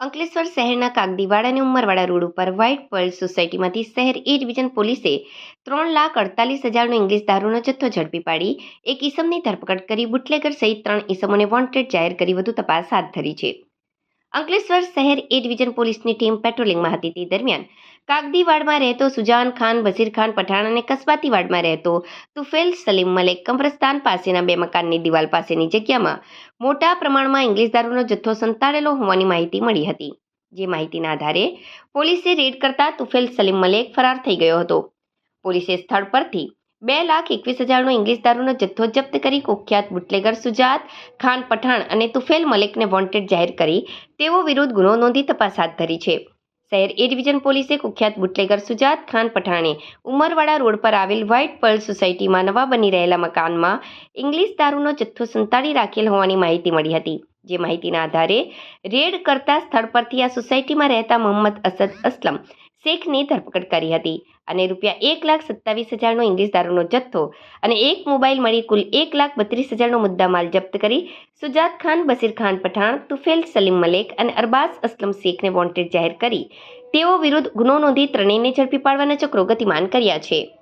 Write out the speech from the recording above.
અંકલેશ્વર શહેરના કાગદીવાડા અને ઉમરવાડા રોડ ઉપર વ્હાઇટ પર્લ સોસાયટીમાંથી શહેર એ ડિવિઝન પોલીસે ત્રણ લાખ અડતાલીસ હજારનો ઇંગ્લિશ દારૂનો જથ્થો ઝડપી પાડી, એક ઈસમની ધરપકડ કરી બુટલેગર સહિત ત્રણ ઈસમોને વોન્ટેડ જાહેર કરી વધુ તપાસ હાથ ધરી છે. અંકલેશ્વર શહેર એ ડિવિઝન પોલીસની ટીમ પેટ્રોલિંગમાં હતી. તે દરમિયાન કાગદીવાડમાં રહેતો સુજાન ખાન બઝીર ખાન પઠાણ અને કસબાતીવાડમાં રહેતો તુફેલ સલીમ મલેક કમ્રસ્તાન પાસેના બે મકાનની દિવાલ પાસેની જગ્યામાં મોટા પ્રમાણમાં ઇંગ્લિશ દારૂનો જથ્થો સંતાડેલો હોવાની માહિતી મળી હતી. જે માહિતીના આધારે પોલીસે રેડ કરતા તુફેલ સલીમ મલેક ફરાર થઈ ગયો હતો. પોલીસે સ્થળ પરથી બે લાખ એકવીસ હજારનો ઇંગ્લિશ દારૂનો જથ્થો જપ્ત કરી કુખ્યાત બુટલેગર સુજાત ખાન પઠાણ અને તુફેલ મલિકને વોન્ટેડ જાહેર કરી. તેઓ વિરુદ્ધ ગુનો નોંધી તપાસ હાથ ધરી છે. શહેર એ ડિવિઝન પોલીસે કુખ્યાત બુટલેગર સુજાત ખાન પઠાણે ઉમરવાડા રોડ પર આવેલ વ્હાઇટ પર્લ સોસાયટીમાં નવા બની રહેલા મકાનમાં ઇંગ્લિશ દારૂનો જથ્થો સંતાડી રાખેલ હોવાની માહિતી મળી હતી. જે માહિતીના આધારે રેડ કરતા સ્થળ પરથી આ સોસાયટીમાં રહેતા મોહમ્મદ અસદ અસલમ શેખની ધરપકડ કરી હતી અને રૂપિયા એક લાખ સત્તાવીસ હજારનો ઇંગ્લિશ દારૂનો જથ્થો અને એક મોબાઈલ મળી કુલ એક લાખ બત્રીસ હજારનો મુદ્દામાલ જપ્ત કરી સુજાત ખાન બસીર ખાન પઠાણ, તુફેલ સલીમ મલેક અને અરબાઝ અસલમ શેખને વોન્ટેડ જાહેર કરી. તેઓ વિરુદ્ધ ગુનો નોંધી ત્રણેયને ઝડપી પાડવાના ચક્રો ગતિમાન કર્યા છે.